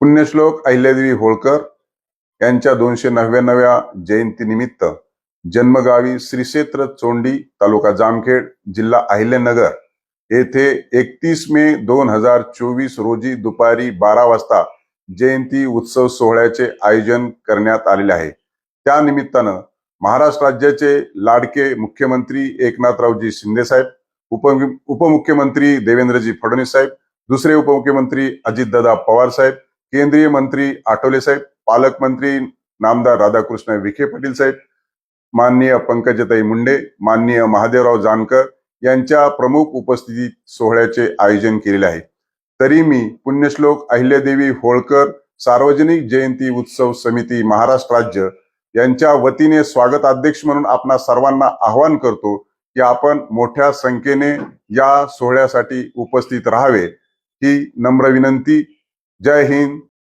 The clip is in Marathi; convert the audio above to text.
पुण्यश्लोक अहिल्यादेवी होळकर यांच्या दोनशे नव्याण्णव्या जयंतीनिमित्त जन्मगावी श्री क्षेत्र चोंडी तालुका जामखेड जिल्हा अहिल्यानगर येथे एकतीस मे दोन हजार चोवीस रोजी दुपारी बारा वाजता जयंती उत्सव सोहळ्याचे आयोजन करण्यात आलेले आहे. त्यानिमित्तानं महाराष्ट्र राज्याचे लाडके मुख्यमंत्री एकनाथरावजी शिंदेसाहेब उप उपमुख्यमंत्री देवेंद्रजी फडणवीस साहेब दुसरे उपमुख्यमंत्री अजितदादा पवार साहेब केंद्रीय मंत्री आठवले साहेब पालकमंत्री नामदार राधाकृष्ण विखे पाटील साहेब माननीय पंकजताई मुंडे माननीय महादेवराव जानकर यांच्या प्रमुख उपस्थितीत सोहळ्याचे आयोजन केलेले आहे. तरी मी पुण्यश्लोक अहिल्यादेवी होळकर सार्वजनिक जयंती उत्सव समिती महाराष्ट्र राज्य यांच्या वतीने स्वागत अध्यक्ष म्हणून आपणा सर्वांना आवाहन करतो की आपण मोठ्या संख्येने या सोहळ्यासाठी उपस्थित राहावे. ही नम्र विनंती Jai Hind.